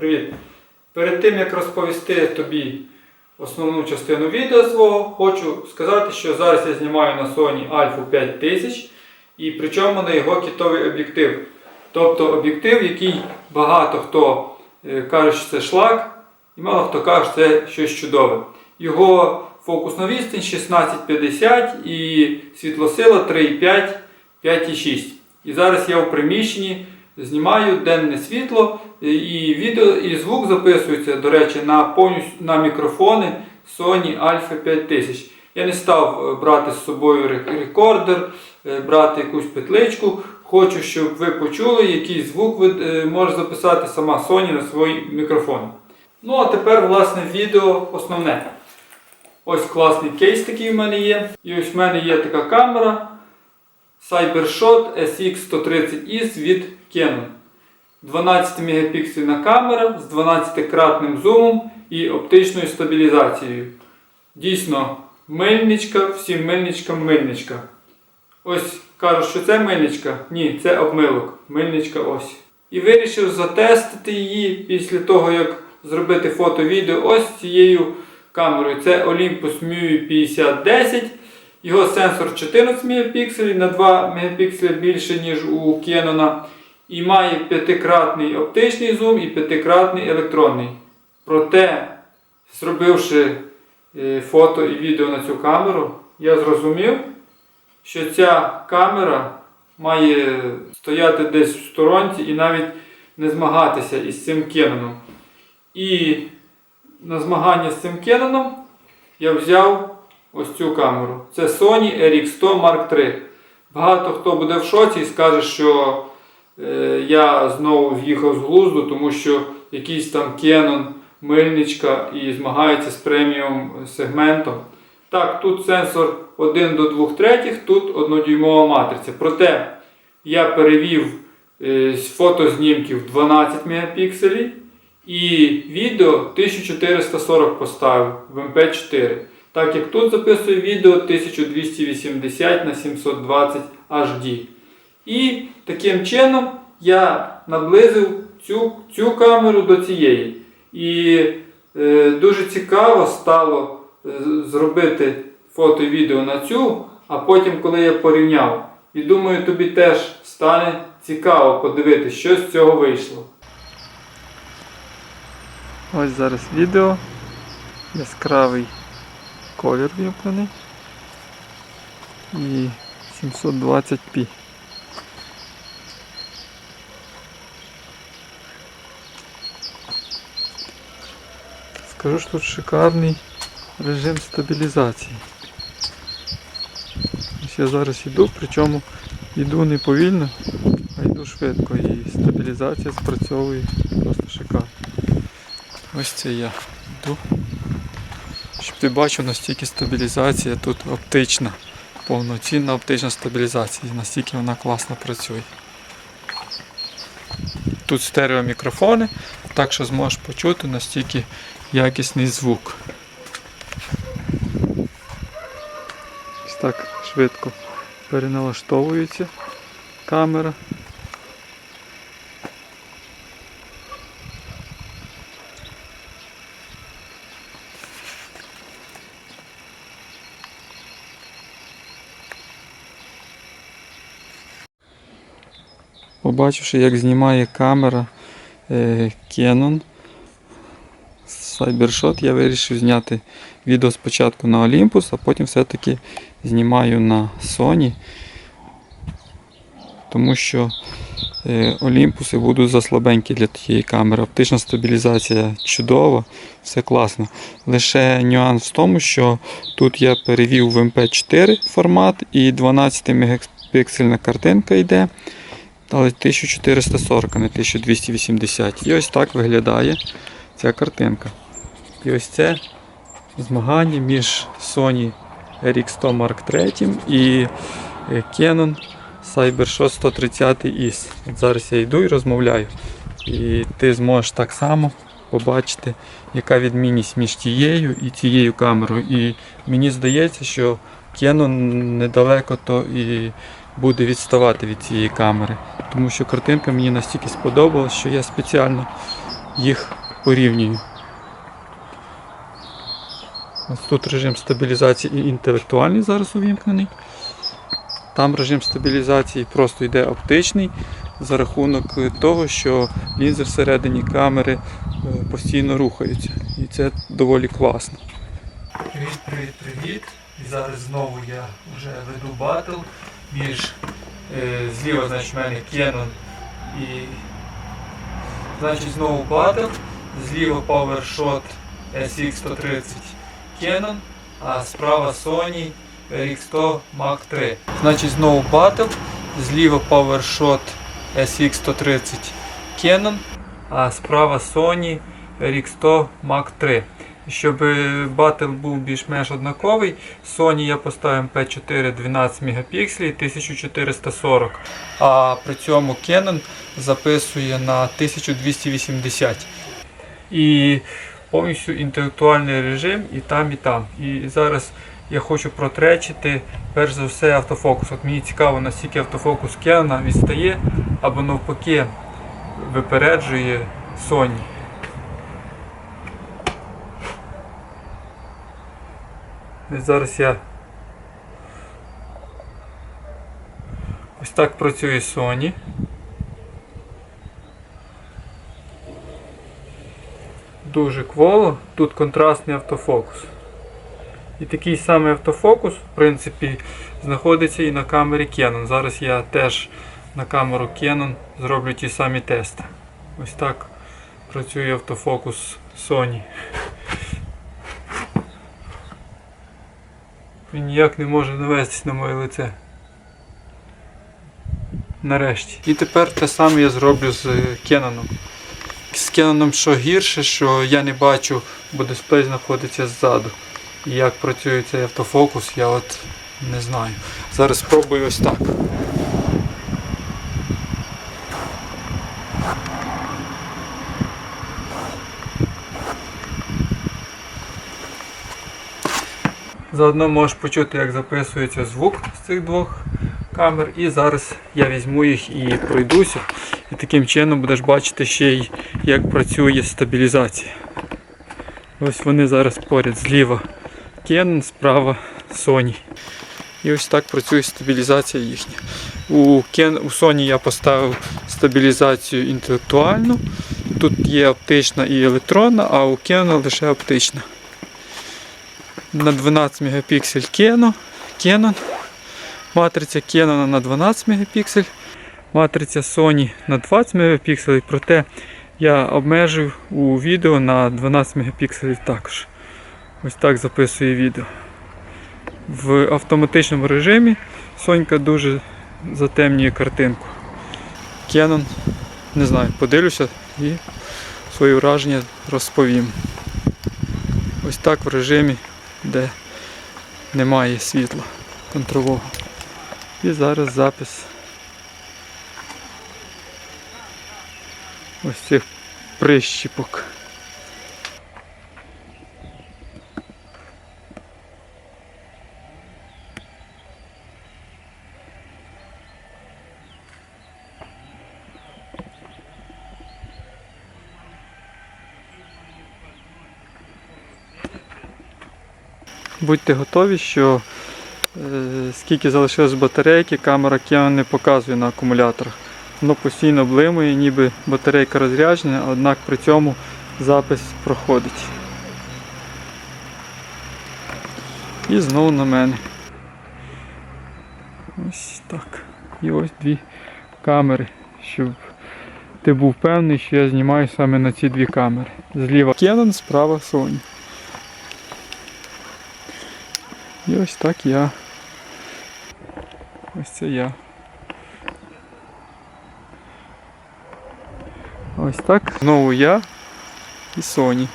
Привіт! Перед тим як розповісти тобі основну частину відео свого, хочу сказати, що зараз я знімаю на Sony Alpha 5000 і причому на його кітовий об'єктив. Тобто об'єктив, який багато хто е, каже, що це шлак, і мало хто каже, що це щось чудове. Його фокусна відстань 1650 і світлосила 3,5, 5,6. І зараз я в приміщенні знімаю денне світло е, і відео і звук записується, до речі, на повністю на мікрофони Sony Alpha 5000. Я не став е, брати з собою рекордер, е, брати якусь петличку. Хочу, щоб ви почули, який звук ви може записати сама Sony на свій мікрофон. Ну а тепер, власне, відео основне. Ось класний кейс такий в мене є. І ось в мене є така камера CyberShot SX130S від Canon. 12 мегапіксельна камера з 12-кратним зумом і оптичною стабілізацією. Дійсно, мильничка, всім мильничкам мильничка. Ось кажуть, що це мильничка. Ні, це обмилок. Мильничка ось. І вирішив затестити її після того, як зробити фото-відео ось цією камерою. Це Olympus Mui 5010. Його сенсор 14 мегапікселів на 2 мегапікселі більше, ніж у Canon. І має п'ятикратний оптичний зум і п'ятикратний електронний. Проте, зробивши е, фото і відео на цю камеру, я зрозумів, що ця камера має стояти десь в сторонці і навіть не змагатися із цим Canon. І на змагання з цим Canon я взяв ось цю камеру. Це Sony RX100 Mark III. Багато хто буде в шоці і скаже, що е, я знову в'їхав з глузду, тому що якийсь там Canon, мильничка і змагається з преміум сегментом. Так, тут сенсор 1 до 2 третіх, тут однодюймова матриця. Проте я перевів е, з фотознімків 12 мегапікселів і відео 1440 поставив в MP4. Так як тут записую відео 1280 на 720 HD. І таким чином я наблизив цю, цю камеру до цієї. І е, дуже цікаво стало е, зробити фото і відео на цю, а потім, коли я порівняв. І думаю, тобі теж стане цікаво подивитися, що з цього вийшло. Ось зараз відео. Яскравий колір виплений. І 720p. Скажу, що тут шикарний режим стабілізації. Ось я зараз йду, причому йду не повільно, а йду швидко і стабілізація спрацьовує просто шикарно. Ось це я йду. Ти бачив, настільки стабілізація тут оптична, повноцінна оптична стабілізація, настільки вона класно працює. Тут стереомікрофони, так що зможеш почути настільки якісний звук. Ось так швидко переналаштовується камера. Побачивши, як знімає камера е, Canon CyberShot, я вирішив зняти відео спочатку на Olympus, а потім все-таки знімаю на Sony. Тому що е, Олімпуси будуть заслабенькі для тієї камери. Оптична стабілізація чудова, все класно. Лише нюанс в тому, що тут я перевів в MP4 формат і 12 мегапіксельна картинка йде. Але 1440, а не 1280. І ось так виглядає ця картинка. І ось це змагання між Sony RX100 Mark III і е, Canon CyberShot 130 IS. От зараз я йду і розмовляю. І ти зможеш так само побачити, яка відмінність між тією і цією камерою. І мені здається, що Canon недалеко то і буде відставати від цієї камери. Тому що картинка мені настільки сподобалась, що я спеціально їх порівнюю. Ось тут режим стабілізації інтелектуальний зараз увімкнений. Там режим стабілізації просто йде оптичний за рахунок того, що лінзи всередині камери е, постійно рухаються. І це доволі класно. Привіт, привіт, привіт. І зараз знову я вже веду батл між е, зліва, значить, в мене Canon і значить знову батл. Зліва PowerShot SX130 Canon, а справа Sony RX100 Mark III. Значить знову батл. Зліва PowerShot SX130 Canon, а справа Sony RX100 Mark III. Щоб е, батл був більш-менш однаковий, Sony я поставив P4 12 Мп 1440, а при цьому Canon записує на 1280. І повністю інтелектуальний режим і там, і там. І зараз я хочу протречити перш за все автофокус. От мені цікаво, наскільки автофокус Canon відстає або навпаки випереджує Sony. Зараз я ось так працює Sony. Дуже кволо, тут контрастний автофокус. І такий самий автофокус, в принципі, знаходиться і на камері Canon. Зараз я теж на камеру Canon зроблю ті самі тести. Ось так працює автофокус Sony. Він ніяк не може навестись на моє лице. Нарешті. І тепер те саме я зроблю з Кенаном. З Кенаном що гірше, що я не бачу, бо дисплей знаходиться ззаду. І як працює цей автофокус, я от не знаю. Зараз спробую ось так. Заодно можеш почути, як записується звук з цих двох камер. І зараз я візьму їх і пройдуся. І таким чином будеш бачити ще й як працює стабілізація. Ось вони зараз поряд зліва Canon, справа Sony. І ось так працює стабілізація їхня. У, Sony я поставив стабілізацію інтелектуальну. Тут є оптична і електронна, а у Canon лише оптична. На 12 Мп Canon. Canon. Матриця Canon на 12 Мп. Матриця Sony на 20 Мп, проте я обмежив у відео на 12 Мп також. Ось так записує відео. В автоматичному режимі Сонька дуже затемнює картинку. Canon, не знаю, подивлюся і свої враження розповім. Ось так в режимі, де немає світла контрового. І зараз запис ось цих прищіпок. Будьте готові, що е, скільки залишилось батарейки, камера Canon не показує на акумуляторах. Воно постійно блимує, ніби батарейка розряджена, однак при цьому запис проходить. І знову на мене. Ось так. І ось дві камери, щоб ти був певний, що я знімаю саме на ці дві камери. Зліва Canon, справа Sony. І ось так я. Ось це я. Ось так. Знову я і Sony.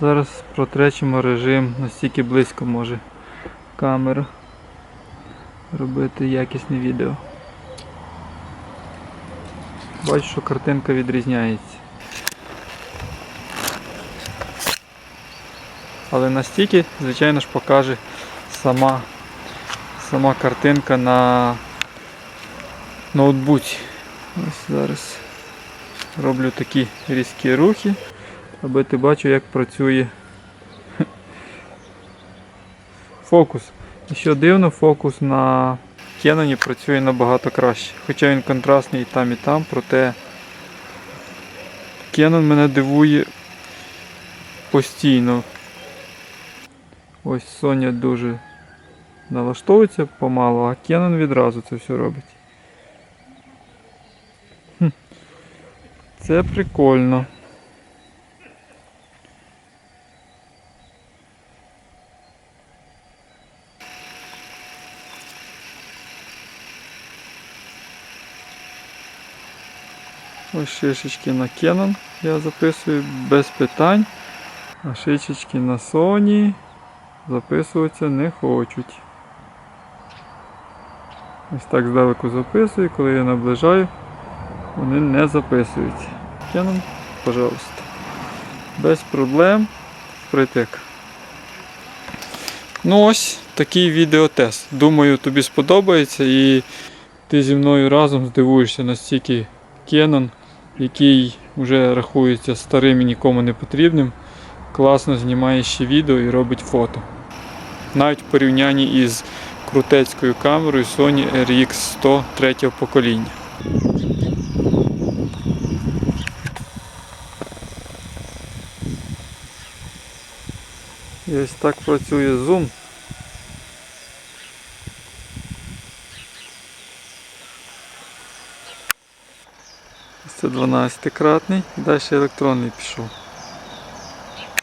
Зараз протречимо режим, настільки близько може камера робити якісне відео. Бачу, що картинка відрізняється. Але настільки, звичайно ж, покаже сама, сама картинка на ноутбуці. Ось зараз роблю такі різкі рухи, аби ти бачив, як працює фокус. І що дивно, фокус на Canon працює набагато краще. Хоча він контрастний і там, і там, проте Canon мене дивує постійно. Ось Sony дуже налаштовується помалу, а Canon відразу це все робить. Це прикольно. Шишечки на Canon я записую без питань, а шишечки на Sony записуватися не хочуть. Ось так здалеку записую, коли я наближаю, вони не записуються. Canon, пожалуйста. Без проблем впритик. Ну ось такий відеотест. Думаю, тобі сподобається і ти зі мною разом здивуєшся настільки Canon, який вже рахується старим і нікому не потрібним, класно знімає ще відео і робить фото. Навіть в порівнянні із крутецькою камерою Sony RX 100 третього покоління. І ось так працює зум. Це 12-кратний, далі електронний пішов.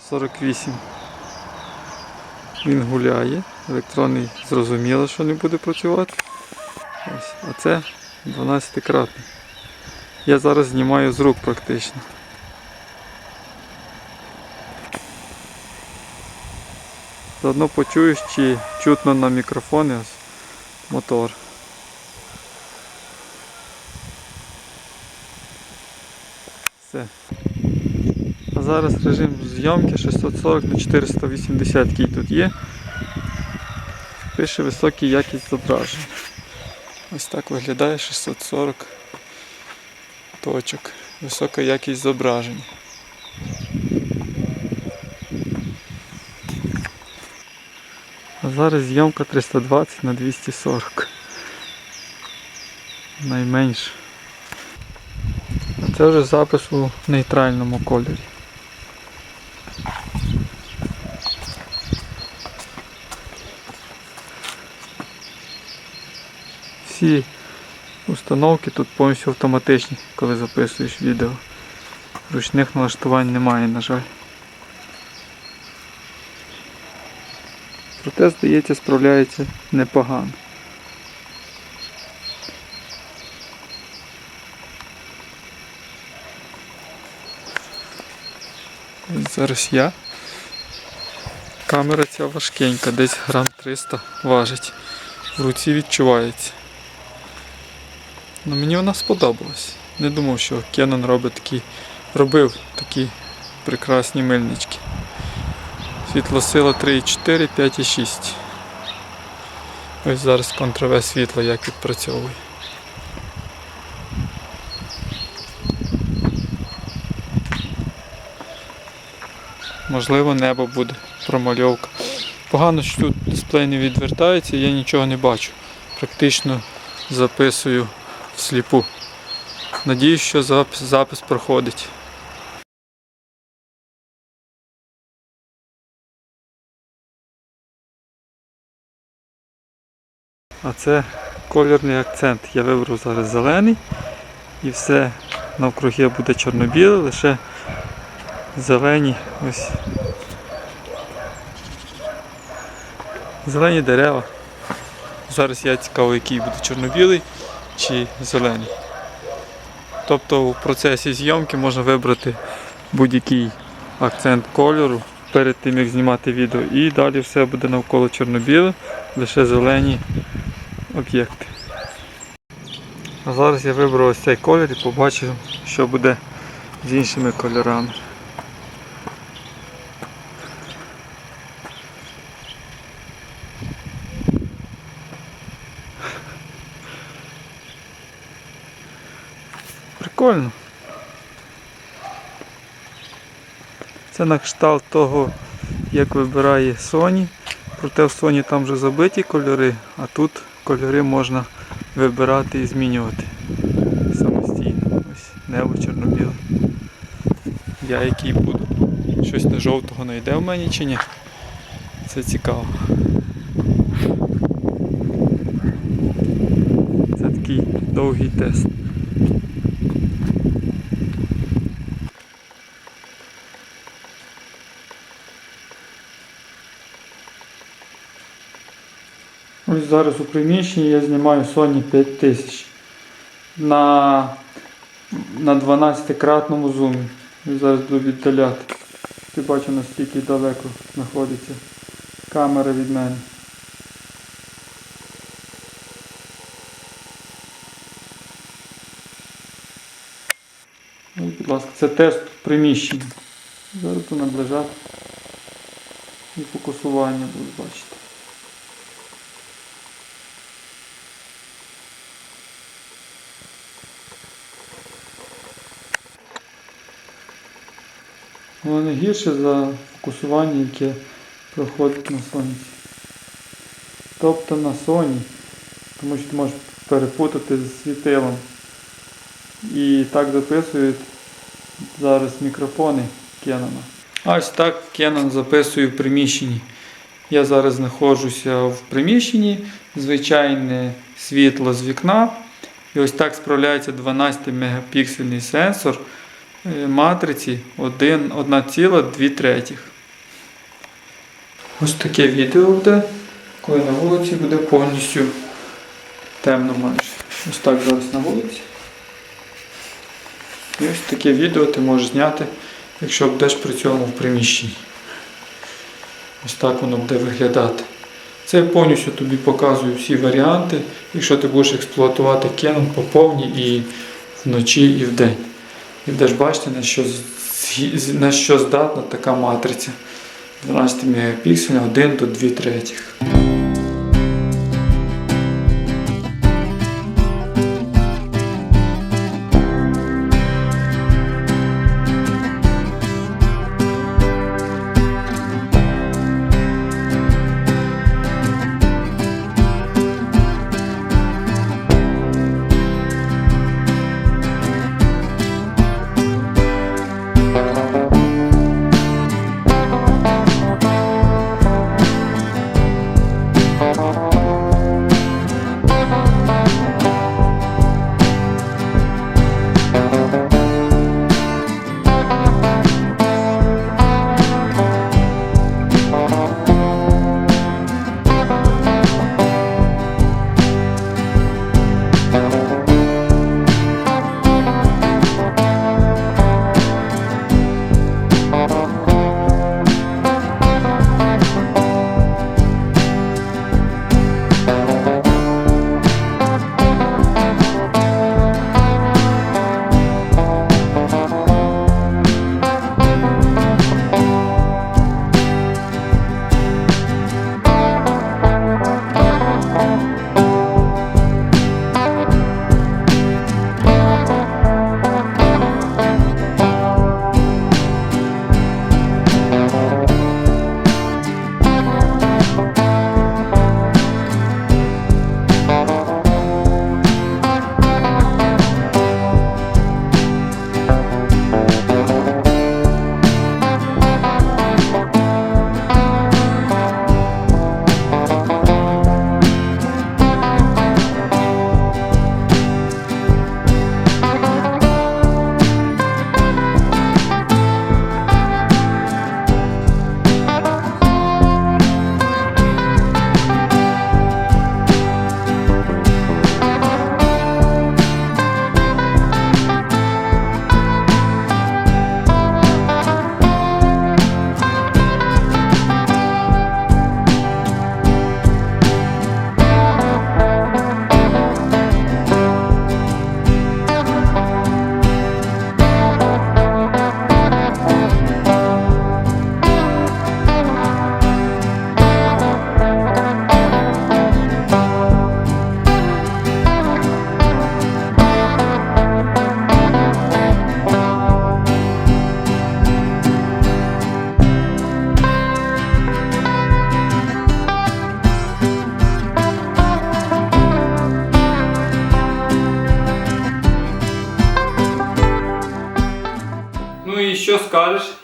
48. Він гуляє, електронний зрозуміло, що не буде працювати. Ось. А це 12-кратний. Я зараз знімаю з рук практично. Заодно почуєш, чи чутно на мікрофоні мотор. Все. А зараз режим зйомки 640 на 480 який тут є. Пише висока якість зображення. Ось так виглядає 640 точок. Висока якість зображення. А зараз зйомка 320 на 240. Найменше. Це вже запис у нейтральному кольорі. Всі установки тут повністю автоматичні, коли записуєш відео. Ручних налаштувань немає, на жаль. Проте, здається, справляється непогано. Ось Зараз я. Камера ця важкенька, десь грам 300 важить. В руці відчувається. Ну, мені вона сподобалась. Не думав, що Canon робить такі, робив такі прекрасні мильнички. Світлосила 3,4, 5,6. Ось зараз контрове світло як відпрацьовує. Можливо, небо буде, промальовка. Погано, що тут дисплей не відвертається, я нічого не бачу. Практично записую всліпу. Надіюсь, що запис, запис проходить. А це кольорний акцент. Я вибрав зараз зелений і все навкруги буде чорно-біле, лише зелені ось. Зелені дерева. Зараз я цікаво, який буде чорно-білий чи зелений. Тобто в процесі зйомки можна вибрати будь-який акцент кольору перед тим як знімати відео і далі все буде навколо чорно-біле, лише зелені об'єкти. А зараз я вибрав ось цей колір і побачив, що буде з іншими кольорами. Прикольно. Це на кшталт того, як вибирає Sony. Проте в Sony там вже забиті кольори, а тут кольори можна вибирати і змінювати самостійно. Ось небо чорно-біле. Я який буду. Щось на жовтого знайде в мені чи ні? Це цікаво. Це такий довгий тест. Ось зараз у приміщенні я знімаю Sony 5000 на, на 12-кратному зумі. І зараз буду віддаляти. Ти бачу наскільки далеко знаходиться камера від мене. Ось, будь ласка, це тест приміщення. Зараз буду наближати і фокусування буду бачити. Воно не гірше за фокусування, яке проходить на сонці. Тобто на соні, тому що ти можеш перепутати з світилом. І так записують зараз мікрофони Canon. Ось так Canon записує в приміщенні. Я зараз знаходжуся в приміщенні, звичайне світло з вікна. І ось так справляється 12 мегапіксельний сенсор е, матриці 1,2 третіх. Ось таке відео буде, коли на вулиці буде повністю темно майже. Ось так зараз на вулиці. І ось таке відео ти можеш зняти, якщо будеш при цьому в приміщенні. Ось так воно буде виглядати. Це повністю тобі показую всі варіанти, якщо ти будеш експлуатувати Canon по повній і вночі, і вдень. І де ж бачите, на що, на що здатна така матриця. 12 мегапікселів 1 до 2 третіх.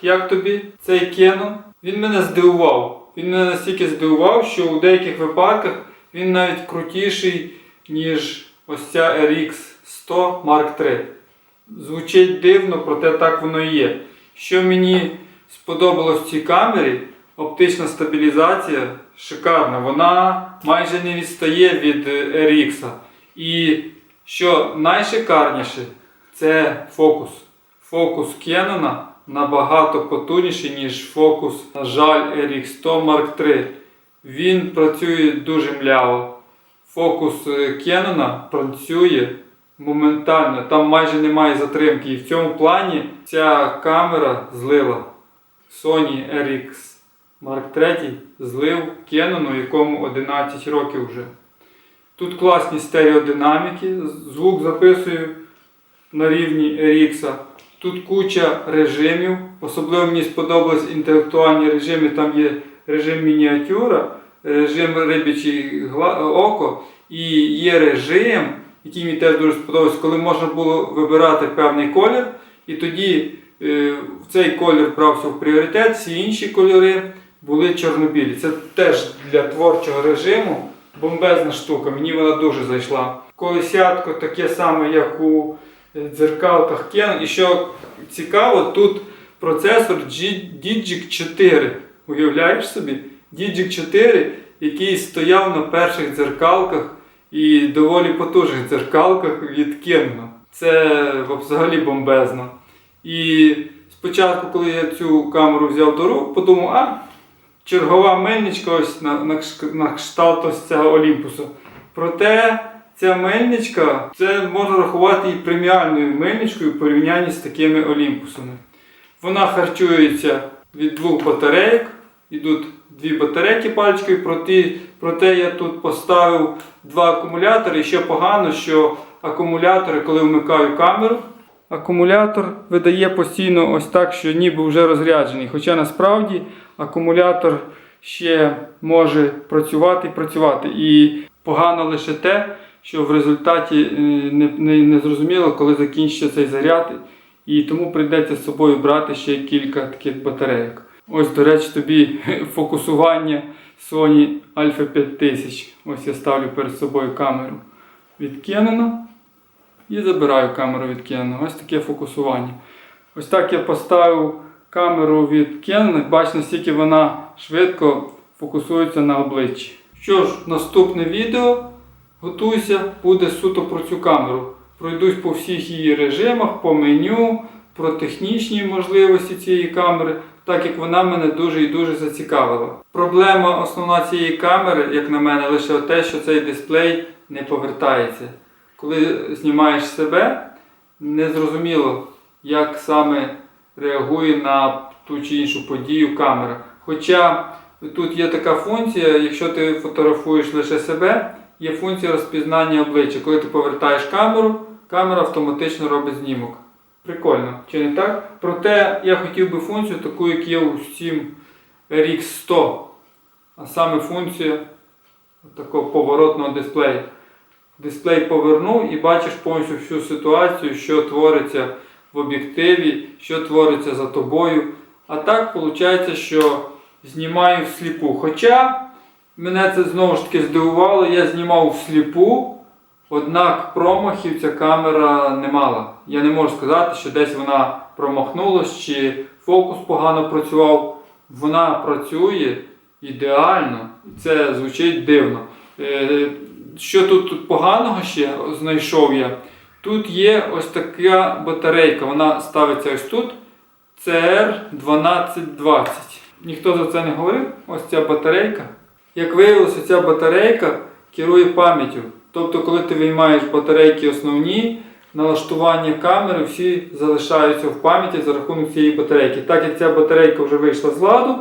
Як тобі цей Canon? Він мене здивував. Він мене настільки здивував, що у деяких випадках він навіть крутіший, ніж ось ця RX 100 Mark III. Звучить дивно, проте так воно і є. Що мені сподобалось в цій камері, оптична стабілізація шикарна. Вона майже не відстає від RX. І що найшикарніше, це фокус. Фокус Canon набагато потужніший, ніж фокус, на жаль, RX100 Mark III. Він працює дуже мляво. Фокус е, Canon працює моментально, там майже немає затримки. І в цьому плані ця камера злила Sony RX Mark III злив Canon, якому 11 років вже. Тут класні стереодинаміки, звук записую на рівні RX. Тут куча режимів. Особливо мені сподобались інтелектуальні режими. Там є режим мініатюра, режим рибячий око і є режим, який мені теж дуже сподобався, коли можна було вибирати певний колір, і тоді е, цей колір брався в пріоритет, всі інші кольори були чорнобілі. Це теж для творчого режиму бомбезна штука. Мені вона дуже зайшла. Колесятко таке саме, як у дзеркалках Canon. І що цікаво, тут процесор Digic 4. Уявляєш собі? Digic 4, який стояв на перших дзеркалках і доволі потужних дзеркалках від Canon. Це взагалі бомбезно. І спочатку, коли я цю камеру взяв до рук, подумав, а, чергова мельничка ось на, на, на кшталт ось цього Олімпусу. Проте ця мельничка це можна рахувати і преміальною мельничкою в порівнянні з такими Олімпусами. Вона харчується від двох батарейок. Ідуть дві батарейки пальчикою, проте, проте я тут поставив два акумулятори. І ще погано, що акумулятори, коли вмикаю камеру, акумулятор видає постійно ось так, що ніби вже розряджений. Хоча насправді акумулятор ще може працювати і працювати. І погано лише те, що в результаті е, не, не, не зрозуміло, коли закінчиться цей заряд, і тому прийдеться з собою брати ще кілька таких батарейок. Ось, до речі, тобі фокусування Sony Alpha 5000. Ось я ставлю перед собою камеру від і забираю камеру від. Ось таке фокусування. Ось так я поставив камеру від Canon. Бачите, наскільки вона швидко фокусується на обличчі. Що ж, наступне відео, готуйся, буде суто про цю камеру. Пройдусь по всіх її режимах, по меню, про технічні можливості цієї камери, так як вона мене дуже і дуже зацікавила. Проблема основна цієї камери, як на мене, лише те, що цей дисплей не повертається. Коли знімаєш себе, незрозуміло, як саме реагує на ту чи іншу подію камера. Хоча тут є така функція, якщо ти фотографуєш лише себе, є функція розпізнання обличчя. Коли ти повертаєш камеру, камера автоматично робить знімок. Прикольно, чи не так? Проте я хотів би функцію таку, як є у Steam RX100. А саме функція такого поворотного дисплею. Дисплей повернув і бачиш повністю всю ситуацію, що твориться в об'єктиві, що твориться за тобою. А так виходить, що знімаю всліпу. Хоча мене це знову ж таки здивувало, я знімав всліпу, однак промахів ця камера не мала. Я не можу сказати, що десь вона промахнулась чи фокус погано працював. Вона працює ідеально, і це звучить дивно. Е, Що тут поганого ще знайшов я? Тут є ось така батарейка, вона ставиться ось тут. CR1220. Ніхто за це не говорив. Ось ця батарейка. Як виявилося, ця батарейка керує пам'яттю. Тобто, коли ти виймаєш батарейки основні, налаштування камери всі залишаються в пам'яті за рахунок цієї батарейки. Так як ця батарейка вже вийшла з ладу,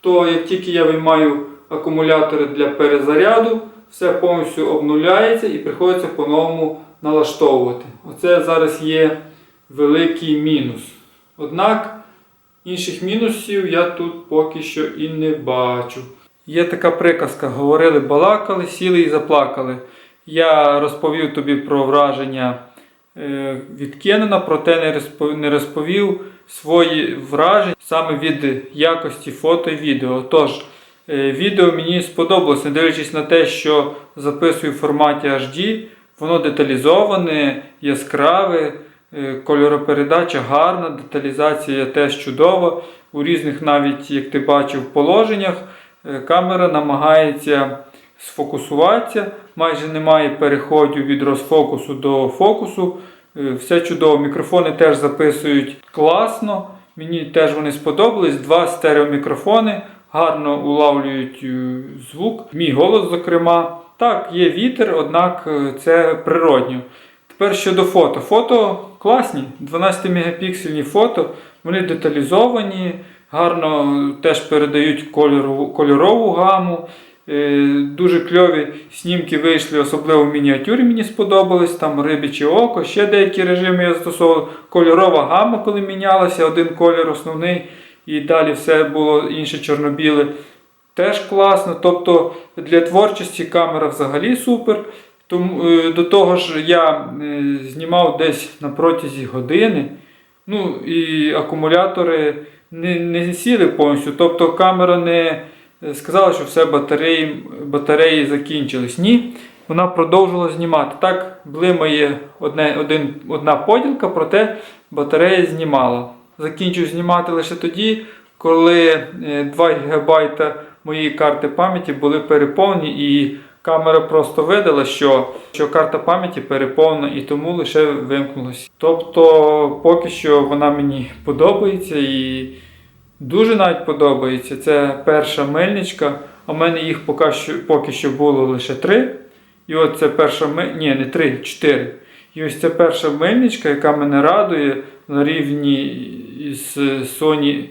то як тільки я виймаю акумулятори для перезаряду, все повністю обнуляється і приходиться по-новому налаштовувати. Оце зараз є великий мінус. Однак інших мінусів я тут поки що і не бачу. Є така приказка: говорили, балакали, сіли і заплакали. Я розповів тобі про враження е, від Кеннона, проте не розповів свої враження саме від якості фото і відео. Тож, е, відео мені сподобалось, не дивлячись на те, що записую в форматі HD, воно деталізоване, яскраве, е, кольоропередача гарна, деталізація теж чудова. У різних, навіть як ти бачив, положеннях камера намагається сфокусуватися, майже немає переходів від розфокусу до фокусу. Е, Все чудово. Мікрофони теж записують класно. Мені теж вони сподобались. Два стереомікрофони гарно улавлюють е, звук. Мій голос, зокрема. Так, є вітер, однак е, це природньо. Тепер щодо фото. Фото класні, 12-мегапіксельні фото, вони деталізовані, гарно теж передають кольорову, кольорову гаму. Е, Дуже кльові снімки вийшли, особливо в мініатюрі мені сподобались. Там рибіче око, ще деякі режими я застосовував. Кольорова гама, коли мінялася, один колір основний, і далі все було інше чорно-біле. Теж класно. Тобто для творчості камера взагалі супер. Тому, е, до того ж, я е, знімав десь на протязі години. Ну і акумулятори не, не сіли повністю. Тобто камера не е, сказала, що все батареї, батареї закінчились. Ні, вона продовжувала знімати. Так, блимає одне, один, одна поділка, проте батарея знімала. Закінчив знімати лише тоді, коли е, 2 ГБ моєї карти пам'яті були переповнені і камера просто видала, що, що карта пам'яті переповнена і тому лише вимкнулася. Тобто, поки що вона мені подобається і дуже навіть подобається. Це перша мельничка. А в мене їх поки що, поки що було лише три. І от це перша ми... ні, не три, чотири. І ось це перша мельничка, яка мене радує на рівні із Sony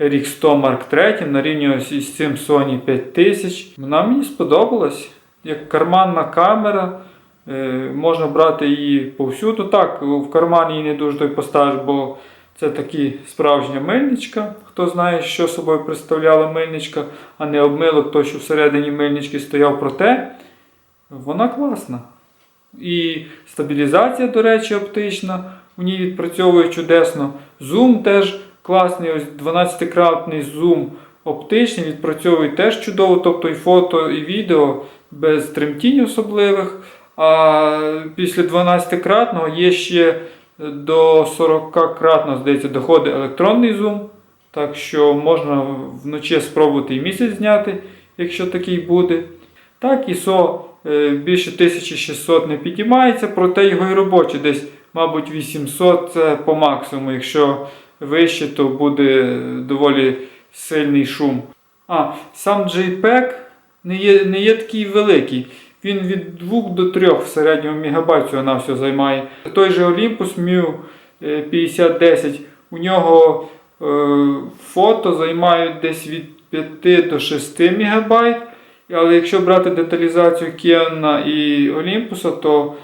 RX100 Mark III, на рівні ось із цим Sony 5000. Вона мені сподобалась. Як карманна камера. Е, можна брати її повсюду. Так, в карман її не дуже той поставиш, бо це таки справжня мильничка. Хто знає, що собою представляла мильничка, а не обмилок, той, що всередині мильнички стояв, проте вона класна. І стабілізація, до речі, оптична, у ній відпрацьовує чудесно. Зум теж класний, ось 12-кратний зум оптичний, відпрацьовує теж чудово, тобто і фото, і відео без тремтінь особливих. А після 12-кратного є ще до 40-кратного, здається, доходить електронний зум. Так що можна вночі спробувати і місяць зняти, якщо такий буде. Так, ISO е, більше 1600 не підіймається, проте його і робочий десь, мабуть, 800 це по максимуму. Якщо вище, то буде доволі сильний шум. А, сам JPEG не є, не є такий великий. Він від 2 до 3 в середньому мегабайт на все займає. Той же Olympus е, 5010, у нього е, фото займають десь від 5 до 6 мегабайт. Але якщо брати деталізацію Canon і Olympus, то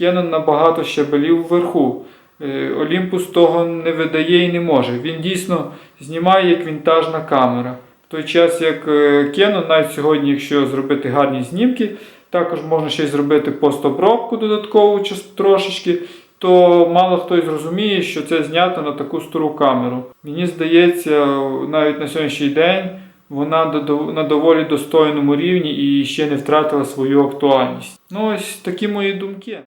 Canon набагато щабелів вверху. Е, Olympus того не видає і не може. Він дійсно знімає як вінтажна камера. Той час, як е, Canon, навіть сьогодні, якщо зробити гарні знімки, також можна ще й зробити постобробку додаткову трошечки, то мало хто й зрозуміє, що це знято на таку стару камеру. Мені здається, навіть на сьогоднішній день вона на доволі достойному рівні і ще не втратила свою актуальність. Ну, ось такі мої думки.